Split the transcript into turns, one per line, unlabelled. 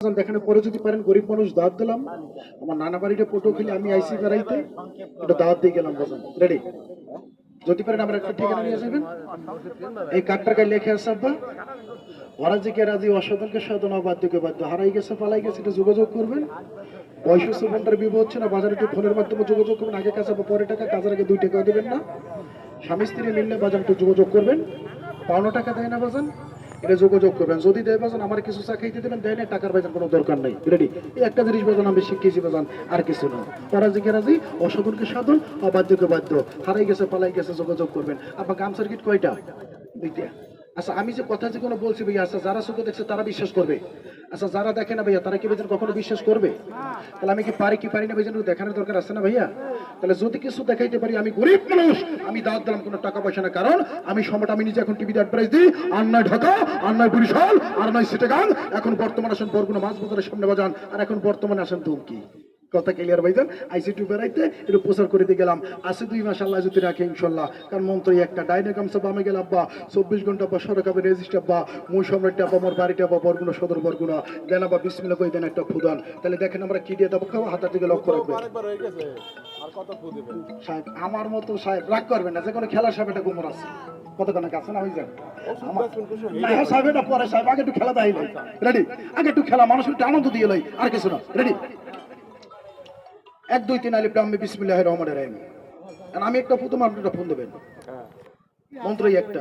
দেখানো পরে যদি পারেন গরিব মানুষ দাওয়াত দিলাম। আমার নানা বাড়িটা ফটো খেলে, আমি আইসি বেড়াইতে ওটা দাওয়াত দিয়ে গেলাম বাজান। রেডি যদি পারেন আমার একটা ঠিকানা নিয়ে যাবেন। এই কাঠটার গায়ে লেখে আছে, আব্বা। রাজি অসাধনকে সাধন অবাধ্যকে বাধ্য। হারাই গেছে, পালাই গেছে এটা যোগাযোগ করবেন। বয়স ঘণ্টার বিবাহ হচ্ছে না, বাজারে একটু ফোনের মাধ্যমে যোগাযোগ করবেন আগে কাছে পরে টাকা, কাজের আগে দুই টাকা দেবেন না। স্বামী স্ত্রী মিললে বাজার একটু যোগাযোগ করবেন। পাওনা টাকা দেয় না বাজান। এটা যোগাযোগ করবেন। যদি দেয় বাজান, আমার কিছু চাকরিতে দেবেন, দেয় না টাকার বাজান কোনো দরকার নেই। রেডি এই একটা জিনিস বাজান, আমি শিখিয়েছি বাজান, আর কিছু না। যে রাজি অসাধনকে সাধন, অবাধ্যকে বাধ্য। হারাই গেছে, পালাই গেছে, যোগাযোগ করবেন। আপনার গাম সার্কিট কয়টা? দুইটা। আচ্ছা আমি যে কথা যে কোনো বলছি ভাইয়া আচ্ছা যারা চোখে দেখছে তারা বিশ্বাস করবে। আচ্ছা যারা দেখে না ভাইয়া, তারা কি বেজন কখনো বিশ্বাস করবে? তাহলে আমি কি পারি কি পারি না ভাইজান দেখানোর দরকার আছে না ভাইয়া? তাহলে যদি কিছু দেখাইতে পারি, আমি গরিব মানুষ, আমি দাঁত দিলাম কোনো টাকা পয়সা না। কারণ আমি সময়টা আমি নিজে এখন টিভিতে অ্যাডভাইস দিই, আর নয় ঢাকা, আর নয় বরিশাল, আর নয় সিটেগাং, এখন বর্তমানে আসেন বরগুনা মাছ বাজারের সামনে বাজান, আর এখন বর্তমানে আসেন ধুমকি। কথা ক্লিয়ার ভাইজান আইসি টু বেড়াইতে একটু প্রচার করে দিয়ে গেলাম। আসে দুই মাস আল্লাহ যদি রাখে ইনশাল্লাহ। কারণ মন্ত্র একটা ডাইনাকাম সব আমি গেলাম বা চব্বিশ ঘণ্টা বা সরকারি রেজিস্টার বা মুই সম্রাট বা মোর বাড়িটা বা বরগুনা সদর বরগুনা দেন বা বিসমিল্লা কই দেন একটা ফুদান তাহলে দেখেন আমরা কি দিয়ে দেবো খাব হাতার দিকে লক্ষ্য রাখবেন।
দিবেন
সাহেব আমার মতো সাহেব রাগ করবেন না যে কোনো খেলার সাহেব একটা গুমর আছে। কতক্ষণ কাছে না হয়ে আমার- হ্যাঁ, সাহেব এটা পরে সাহেব আগে একটু খেলা দেয় রেডি আগে একটু খেলা মানুষের একটু আনন্দ দিয়ে লই আর কিছু না। রেডি এক দুই তিন আলিফ আমি বিসমিল্লাহ রহমানের রাহিম। আমি একটা ফোন দেবেন। মন্ত্রই একটা।